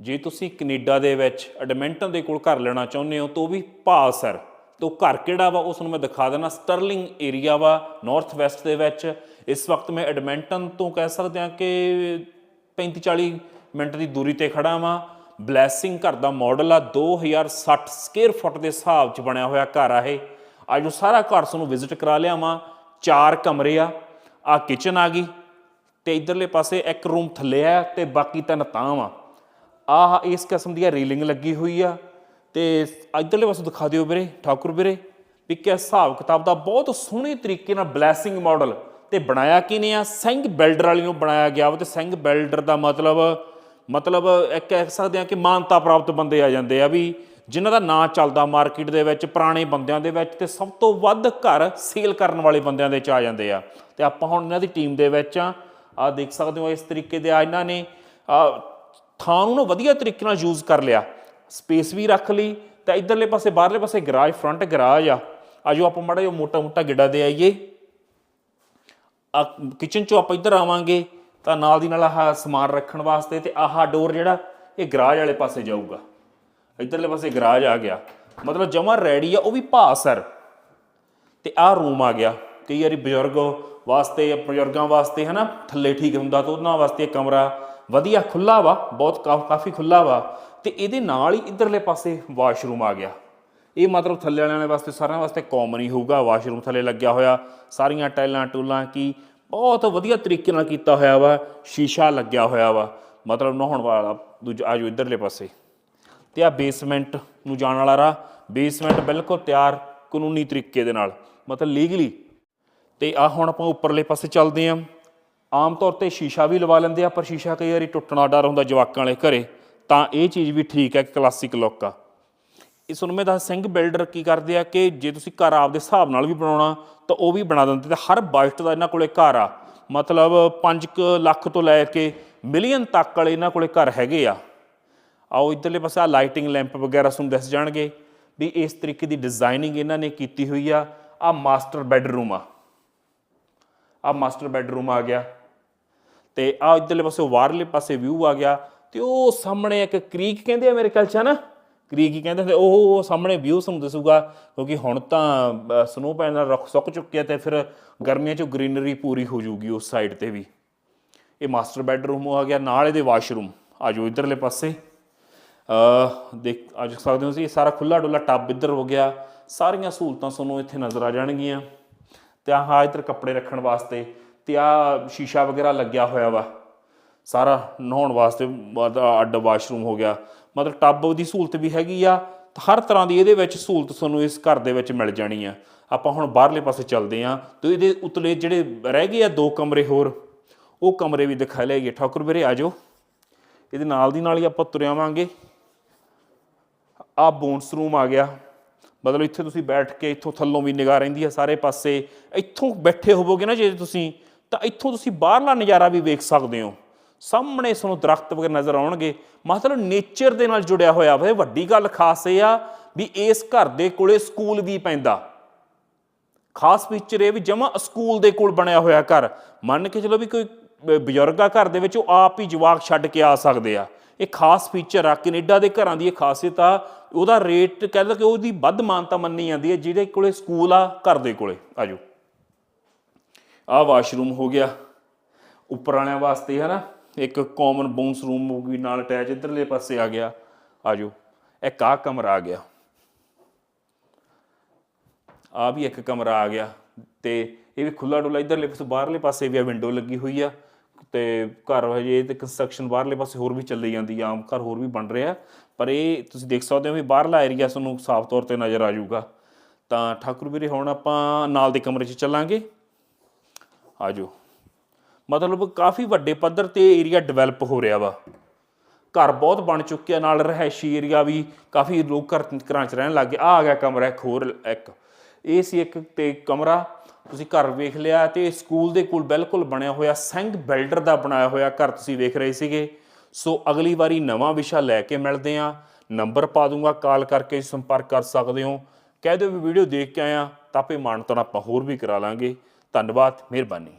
ਜੇ ਤੁਸੀਂ ਕੈਨੇਡਾ ਦੇ ਵਿੱਚ ਐਡਮਿੰਟਨ ਦੇ ਕੋਲ ਘਰ ਲੈਣਾ ਚਾਹੁੰਦੇ ਹੋ ਤਾਂ ਉਹ ਵੀ ਭਾਅ ਸਰ। ਤੋਂ ਘਰ ਕਿਹੜਾ ਵਾ ਉਸ ਨੂੰ ਮੈਂ ਦਿਖਾ ਦੇਣਾ। ਸਟਰਲਿੰਗ ਏਰੀਆ ਵਾ ਨਾਰਥ ਵੈਸਟ ਦੇ ਵਿੱਚ। ਇਸ ਵਕਤ ਮੈਂ ਐਡਮਿੰਟਨ ਤੋਂ ਕਹਿ ਸਕਦੇ ਹਾਂ ਕਿ 35 40 ਮਿੰਟ ਦੀ ਦੂਰੀ ਤੇ ਖੜਾ ਵਾਂ। ਬਲੈਸਿੰਗ ਘਰ ਦਾ ਮਾਡਲ ਆ 2060 ਸਕੁਅਰ ਫੁੱਟ ਦੇ ਹਿਸਾਬ 'ਚ ਬਣਿਆ ਹੋਇਆ ਘਰ ਆ ਇਹ। ਅੱਜ ਉਹ ਸਾਰਾ ਘਰ ਤੁਹਾਨੂੰ ਵਿਜ਼ਿਟ ਕਰਾ ਲਿਆਵਾਂ ਚਾਰ ਕਮਰੇ ਆ ਆ ਕਿਚਨ ਆ ਗਈ। ਤੇ ਇਧਰਲੇ ਪਾਸੇ ਇੱਕ ਰੂਮ ਥੱਲੇ ਆ ਤੇ ਬਾਕੀ ਤਿੰਨ ਤਾਂ ਵਾ। ਆਹ ਇਸ ਕਿਸਮ ਦੀ ਰੀਲਿੰਗ ਲੱਗੀ ਹੋਈ ਆ ਤੇ ਇਧਰਲੇ ਪਾਸੇ ਦਿਖਾ ਦਿਓ ਵੀਰੇ, ਠਾਕੁਰ ਵੀਰੇ, ਵੀ ਕਿਸ ਹਿਸਾਬ ਕਿਤਾਬ ਦਾ ਬਹੁਤ ਸੋਹਣੇ ਤਰੀਕੇ ਨਾਲ ਬਲੈਸਿੰਗ ਮਾਡਲ ਤੇ ਬਣਾਇਆ ਕਿਨੇ ਆ? ਸਿੰਘ ਬਿਲਡਰ ਵਾਲੀ ਨੂੰ ਬਣਾਇਆ ਗਿਆ ਵਾ ਤੇ ਸਿੰਘ ਬਿਲਡਰ ਦਾ ਮਤਲਬ ਮਤਲਬ ਇੱਕ ਕਹਿ ਸਕਦੇ ਆ ਕਿ ਮਾਨਤਾ ਪ੍ਰਾਪਤ ਬੰਦੇ ਆ ਜਾਂਦੇ ਆ ਵੀ ਜਿਨ੍ਹਾਂ ਦਾ ਨਾਂ ਚੱਲਦਾ ਮਾਰਕੀਟ ਦੇ ਵਿੱਚ, ਪੁਰਾਣੇ ਬੰਦਿਆਂ ਦੇ ਵਿੱਚ ਤੇ ਸਭ ਤੋਂ ਵੱਧ ਘਰ ਸੇਲ ਕਰਨ ਵਾਲੇ ਬੰਦਿਆਂ ਦੇ ਚ ਆ ਜਾਂਦੇ ਆ। ਤੇ ਆਪਾਂ ਹੁਣ ਇਹਨਾਂ ਦੀ ਟੀਮ ਦੇ ਵਿੱਚ ਆ ਆ ਦੇਖ ਸਕਦੇ ਹੋ ਇਸ ਤਰੀਕੇ ਦੇ ਆ ਇਹਨਾਂ ਨੇ ਥਾਂ ਨੂੰ ਨਾ ਵਧੀਆ ਤਰੀਕੇ ਨਾਲ ਯੂਜ਼ ਕਰ ਲਿਆ। ਸਪੇਸ ਵੀ ਰੱਖ ਲਈ, ਤਾਂ ਇਧਰਲੇ ਪਾਸੇ, ਬਾਹਰਲੇ ਪਾਸੇ ਗਰਾਜ ਫਰੰਟ ਗਰਾਜ ਆ। ਆਜੋ ਆਪਾਂ ਮਾੜਾ ਜਿਹਾ ਮੋਟਾ ਮੋਟਾ ਗਿੱਡਾ ਦੇ ਆਈਏ। ਕਿਚਨ ਚੋਂ ਆਪਾਂ ਇੱਧਰ ਆਵਾਂਗੇ, ਤਾਂ ਨਾਲ ਦੀ ਨਾਲ ਆਹ ਸਮਾਨ ਰੱਖਣ ਵਾਸਤੇ ਤੇ ਆਹ ਡੋਰ ਜਿਹੜਾ, ਇਹ ਗਰਾਜ ਵਾਲੇ ਪਾਸੇ ਜਾਊਗਾ। ਇੱਧਰਲੇ ਪਾਸੇ ਗਰਾਜ ਆ ਗਿਆ। ਮਤਲਬ ਜਮਾ ਰੈਡੀ ਆ, ਉਹ ਵੀ ਭਾਸਰ ਤੇ ਆਹ ਰੂਮ ਆ ਗਿਆ। ਕਈ ਵਾਰੀ ਬਜ਼ੁਰਗ ਵਾਸਤੇ ਬਜ਼ੁਰਗਾਂ ਵਾਸਤੇ ਹਨਾ, ਥੱਲੇ ਠੀਕ ਹੁੰਦਾ ਤਾਂ ਉਹਨਾਂ ਵਾਸਤੇ ਕਮਰਾ ਵਧੀਆ ਖੁੱਲਾ ਵਾ, ਬਹੁਤ ਕਾ- ਕਾਫੀ ਖੁੱਲਾ ਵਾ, ਤੇ ਇਹਦੇ ਨਾਲ ਹੀ ਇਧਰਲੇ ਪਾਸੇ ਵਾਸ਼ਰੂਮ ਆ ਗਿਆ। ਇਹ ਮਤਲਬ ਥੱਲੇ ਵਾਲਿਆਂ ਵਾਸਤੇ, ਸਾਰਿਆਂ ਵਾਸਤੇ ਕਾਮਨ ਹੀ ਹੋਊਗਾ। ਵਾਸ਼ਰੂਮ ਥੱਲੇ ਲੱਗਿਆ ਹੋਇਆ, ਸਾਰੀਆਂ ਟਾਈਲਾਂ ਟੂਲਾਂ ਕੀ ਬਹੁਤ ਵਧੀਆ ਤਰੀਕੇ ਨਾਲ ਕੀਤਾ ਹੋਇਆ ਵਾ, ਸ਼ੀਸ਼ਾ ਲੱਗਿਆ ਹੋਇਆ ਵਾ। ਮਤਲਬ ਨਹਾਉਣ ਵਾਲਾ ਦੂਜਾ ਆਜੋ ਇਧਰਲੇ ਪਾਸੇ। ਤੇ ਆ ਬੇਸਮੈਂਟ ਨੂੰ ਜਾਣ ਵਾਲਾ ਰਾਹ ਬੇਸਮੈਂਟ ਬਿਲਕੁਲ ਤਿਆਰ, ਕਾਨੂੰਨੀ ਤਰੀਕੇ ਦੇ ਨਾਲ, ਮਤਲਬ ਲੀਗਲੀ ਤੇ ਆ ਹੁਣ ਆਪਾਂ ਉੱਪਰਲੇ ਪਾਸੇ ਚੱਲਦੇ ਆਂ। ਆਮ ਤੌਰ ਤੇ ਸ਼ੀਸ਼ਾ ਵੀ ਲਵਾ ਲੈਂਦੇ ਆ, ਪਰ ਸ਼ੀਸ਼ਾ ਕਈ ਵਾਰੀ ਟੁੱਟਣਾ ਡਰ ਹੁੰਦਾ ਜਵਾਕਾਂ ਵਾਲੇ ਘਰੇ, ਤਾਂ ਇਹ ਚੀਜ਼ ਵੀ ਠੀਕ ਹੈ ਕਲਾਸਿਕ ਲੁੱਕ ਆ। ਇਸ ਨੂੰ ਮੈਂ ਦੱਸ ਸਿੰਘ ਬਿਲਡਰ ਕੀ ਕਰਦੇ ਆ ਕਿ ਜੇ ਤੁਸੀਂ ਘਰ ਆਪਦੇ ਹਿਸਾਬ ਨਾਲ ਵੀ ਬਣਾਉਣਾ, ਤਾਂ ਉਹ ਵੀ ਬਣਾ ਦਿੰਦੇ, ਤੇ ਹਰ ਬਜਟ ਦਾ ਇਹਨਾਂ ਕੋਲੇ ਘਰ ਆ। ਮਤਲਬ 5 ਲੱਖ ਤੋਂ ਲੈ ਕੇ ਮਿਲੀਅਨ ਤੱਕ ਵਾਲੇ ਇਹਨਾਂ ਕੋਲੇ ਘਰ ਹੈਗੇ ਆ। ਆਓ ਇਧਰਲੇ ਪਾਸੇ ਆ ਲਾਈਟਿੰਗ ਲੈਂਪ ਵਗੈਰਾ ਤੁਹਾਨੂੰ ਦੱਸ ਜਾਣਗੇ ਵੀ ਇਸ ਤਰੀਕੇ ਦੀ ਡਿਜ਼ਾਈਨਿੰਗ ਇਹਨਾਂ ਨੇ ਕੀਤੀ ਹੋਈ ਆ। ਆ ਮਾਸਟਰ ਬੈੱਡਰੂਮ ਆ। ਆ ਮਾਸਟਰ ਬੈੱਡਰੂਮ ਆ ਗਿਆ। ਤੇ ਆ ਇਧਰਲੇ ਪਾਸੇ ਬਾਹਰਲੇ ਪਾਸੇ ਵਿਊ ਆ ਗਿਆ ਤੇ ਉਹ ਸਾਹਮਣੇ ਇੱਕ ਕ੍ਰੀਕ ਕਹਿੰਦੇ ਆ ਮੇਰੇ ਖਿਆਲ ਚ ਨਾ? ਕ੍ਰੀਕ ਹੀ ਕਹਿੰਦੇ ਹੁੰਦੇ, ਉਹ ਸਾਹਮਣੇ ਵਿਊ ਤੁਹਾਨੂੰ ਦਿਸੂਗਾ, ਕਿਉਂਕਿ ਹੁਣ ਤਾਂ ਸਨੋ ਪੈਣ ਨਾਲ ਰੁੱਖ ਸੁੱਕ ਚੁੱਕਿਆ ਤੇ ਫਿਰ ਗਰਮੀਆਂ 'ਚ ਗ੍ਰੀਨਰੀ ਪੂਰੀ ਹੋ ਜੂਗੀ ਉਸ ਸਾਈਡ ਤੇ ਵੀ। ਇਹ ਮਾਸਟਰ ਬੈੱਡਰੂਮ ਆ ਗਿਆ, ਨਾਲ ਇਹਦੇ ਵਾਸ਼ਰੂਮ ਆ ਜਾਓ ਇਧਰਲੇ ਪਾਸੇ। ਅ ਦੇਖ ਅੱਜ ਸਕਦੇ ਹੋ ਤੁਸੀਂ, ਇਹ ਸਾਰਾ ਖੁੱਲਾ ਡੁੱਲਾ ਟੱਬ ਇੱਧਰ ਹੋ ਗਿਆ। ਸਾਰੀਆਂ ਸਹੂਲਤਾਂ ਤੁਹਾਨੂੰ ਇੱਥੇ ਨਜ਼ਰ ਆ ਜਾਣਗੀਆਂ। ਤੇ ਆਹ ਇੱਧਰ ਕੱਪੜੇ ਰੱਖਣ ਵਾਸਤੇ ਤੇ ਆ ਸ਼ੀਸ਼ਾ ਵਗੈਰਾ ਲੱਗਿਆ ਹੋਇਆ ਵਾ। ਸਾਰਾ ਨਹਾਉਣ ਵਾਸਤੇ ਅੱਡ ਵਾਸ਼ਰੂਮ ਹੋ ਗਿਆ। ਮਤਲਬ ਟੱਬ ਦੀ ਸਹੂਲਤ ਵੀ ਹੈਗੀ ਆ ਹਰ ਤਰ੍ਹਾਂ ਦੀ ਇਹਦੇ ਵਿੱਚ ਸਹੂਲਤ ਤੁਹਾਨੂੰ ਇਸ ਘਰ ਦੇ ਵਿੱਚ ਮਿਲ ਜਾਣੀ ਆ। ਆਪਾਂ ਹੁਣ ਬਾਹਰਲੇ ਪਾਸੇ ਚੱਲਦੇ ਆ ਤੇ ਇਹਦੇ ਉਤਲੇ ਜਿਹੜੇ ਰਹਿ ਗਏ ਆ ਦੋ ਕਮਰੇ ਹੋਰ, ਉਹ ਕਮਰੇ ਵੀ ਦਿਖਾ ਲਿਆਈਏ ਠਾਕੁਰ ਵੀਰੇ, ਆ ਜਾਓ। ਇਹਦੇ ਨਾਲ ਦੀ ਨਾਲ ਹੀ ਆਪਾਂ ਤੁਰਿਆਵਾਂਗੇ ਆ ਬੋਨਸ ਰੂਮ ਆ ਗਿਆ। ਮਤਲਬ ਇੱਥੇ ਤੁਸੀਂ ਬੈਠ ਕੇ ਇੱਥੋਂ ਥੱਲੋਂ ਵੀ ਨਿਗਾਹ ਰਹਿੰਦੀ ਹੈ ਸਾਰੇ ਪਾਸੇ। ਇੱਥੋਂ ਬੈਠੇ ਹੋਵੋਗੇ ਨਾ ਜੇ ਤੁਸੀਂ ਤਾਂ ਇੱਥੋਂ ਤੁਸੀਂ ਬਾਹਰਲਾ ਨਜ਼ਾਰਾ ਵੀ ਵੇਖ ਸਕਦੇ ਹੋ। ਸਾਹਮਣੇ ਤੁਹਾਨੂੰ ਦਰਖਤ ਵਗੈਰਾ ਨਜ਼ਰ ਆਉਣਗੇ। ਮਤਲਬ ਨੇਚਰ ਦੇ ਨਾਲ ਜੁੜਿਆ ਹੋਇਆ ਵਾ। ਵੱਡੀ ਗੱਲ ਖਾਸ ਇਹ ਆ ਵੀ ਇਸ ਘਰ ਦੇ ਕੋਲੇ ਸਕੂਲ ਵੀ ਪੈਂਦਾ। ਖਾਸ ਫੀਚਰ ਇਹ ਵੀ ਜਮਾ ਸਕੂਲ ਦੇ ਕੋਲ ਬਣਿਆ ਹੋਇਆ ਘਰ। ਮੰਨ ਕੇ ਚਲੋ ਵੀ ਕੋਈ ਬਜ਼ੁਰਗ ਆ ਘਰ ਦੇ ਵਿੱਚ, ਉਹ ਆਪ ਹੀ ਜਵਾਕ ਛੱਡ ਕੇ ਆ ਸਕਦੇ ਆ। ਇਹ ਖਾਸ ਫੀਚਰ ਆ। ਕੈਨੇਡਾ ਦੇ ਘਰਾਂ ਦੀ ਇਹ ਖਾਸੀਅਤ ਆ। ਉਹਦਾ ਰੇਟ ਕਹਿ ਲਓ ਕਿ ਉਹਦੀ ਵੱਧ ਮਾਨਤਾ ਮੰਨੀ ਜਾਂਦੀ ਹੈ, ਜਿਹਦੇ ਕੋਲੇ ਸਕੂਲ ਆ ਘਰ ਦੇ ਕੋਲੇ। ਆਜੋ। ਆ ਵਾਸ਼ਰੂਮ ਹੋ ਗਿਆ। ਉੱਪਰ ਵਾਲਿਆਂ ਵਾਸਤੇ ਹੈ ਨਾ ਇੱਕ ਕਾਮਨ ਬਾਉਂਸ ਰੂਮ ਹੋ ਗਈ, ਨਾਲ ਅਟੈਚ ਇਧਰਲੇ ਪਾਸੇ ਆ ਗਿਆ। ਆਜੋ, ਇੱਕ ਆ ਕਮਰਾ ਆ ਗਿਆ। ਆ ਵੀ ਇੱਕ ਕਮਰਾ ਆ ਗਿਆ। ਤੇ ਇਹ ਵੀ ਖੁੱਲਾ ਡੁੱਲਾ ਇਧਰਲੇ ਪਾਸੇ, ਬਾਹਰਲੇ ਪਾਸੇ ਵੀ ਆ ਵਿੰਡੋ ਲੱਗੀ ਹੋਈ ਆ। ਤੇ ਘਰ ਹਜੇ ਤੇ ਕੰਸਟਰਕਸ਼ਨ ਬਾਹਰਲੇ ਪਾਸੇ ਹੋਰ ਵੀ ਚੱਲੀ ਜਾਂਦੀ ਆ, ਆਮ ਘਰ ਹੋਰ ਵੀ ਬਣ ਰਿਹਾ। ਪਰ ਇਹ ਤੁਸੀਂ ਦੇਖ ਸਕਦੇ ਹੋ ਵੀ ਬਾਹਰਲਾ ਏਰੀਆ ਤੁਹਾਨੂੰ ਸਾਫ਼ ਤੌਰ ਤੇ ਨਜ਼ਰ ਆ ਜਾਊਗਾ। ਤਾਂ ਠਾਕੁਰ ਵੀਰੇ, ਹੁਣ ਆਪਾਂ ਨਾਲ ਦੇ ਕਮਰੇ 'ਚ ਚੱਲਾਂਗੇ। ਆ ਜਾਓ ਮਤਲਬ ਕਾਫੀ ਵੱਡੇ ਪੱਧਰ ਤੇ ਏਰੀਆ ਡਿਵੈਲਪ ਹੋ ਰਿਹਾ ਵਾ। ਘਰ ਬਹੁਤ ਬਣ ਚੁੱਕਿਆ, ਨਾਲ ਰਹਿਸ਼ੀ ਏਰੀਆ ਵੀ ਕਾਫੀ ਲੋਕ ਘਰ ਘਰਾਂ 'ਚ ਰਹਿਣ ਲੱਗ ਗਏ। ਆ ਆ ਗਿਆ ਕਮਰਾ, ਇੱਕ ਹੋਰ ਇੱਕ। ਇਹ ਸੀ ਇੱਕ ਤੇ ਕਮਰਾ, ਤੁਸੀਂ ਘਰ ਵੇਖ ਲਿਆ ਤੇ ਸਕੂਲ ਦੇ ਕੋਲ ਬਿਲਕੁਲ ਬਣਿਆ ਹੋਇਆ, ਸਿੰਘ ਬਿਲਡਰ ਦਾ ਬਣਾਇਆ ਹੋਇਆ ਘਰ ਤੁਸੀਂ ਵੇਖ ਰਹੇ ਸੀਗੇ। ਸੋ ਅਗਲੀ ਵਾਰੀ ਨਵਾਂ ਵਿਸ਼ਾ ਲੈ ਕੇ ਮਿਲਦੇ ਆ ਨੰਬਰ ਪਾ ਦੂੰਗਾ, ਕਾਲ ਕਰਕੇ ਸੰਪਰਕ ਕਰ ਸਕਦੇ ਹੋ। ਕਹਿ ਦਿਓ ਵੀ ਵੀਡੀਓ ਦੇਖ ਕੇ ਆਇਆ, ਤਾਂ ਆਪੇ ਮਾਨਤਨ ਆਪਾਂ ਹੋਰ ਵੀ ਕਰਾ ਲਾਂਗੇ। ਧੰਨਵਾਦ ਮਿਹਰਬਾਨੀ।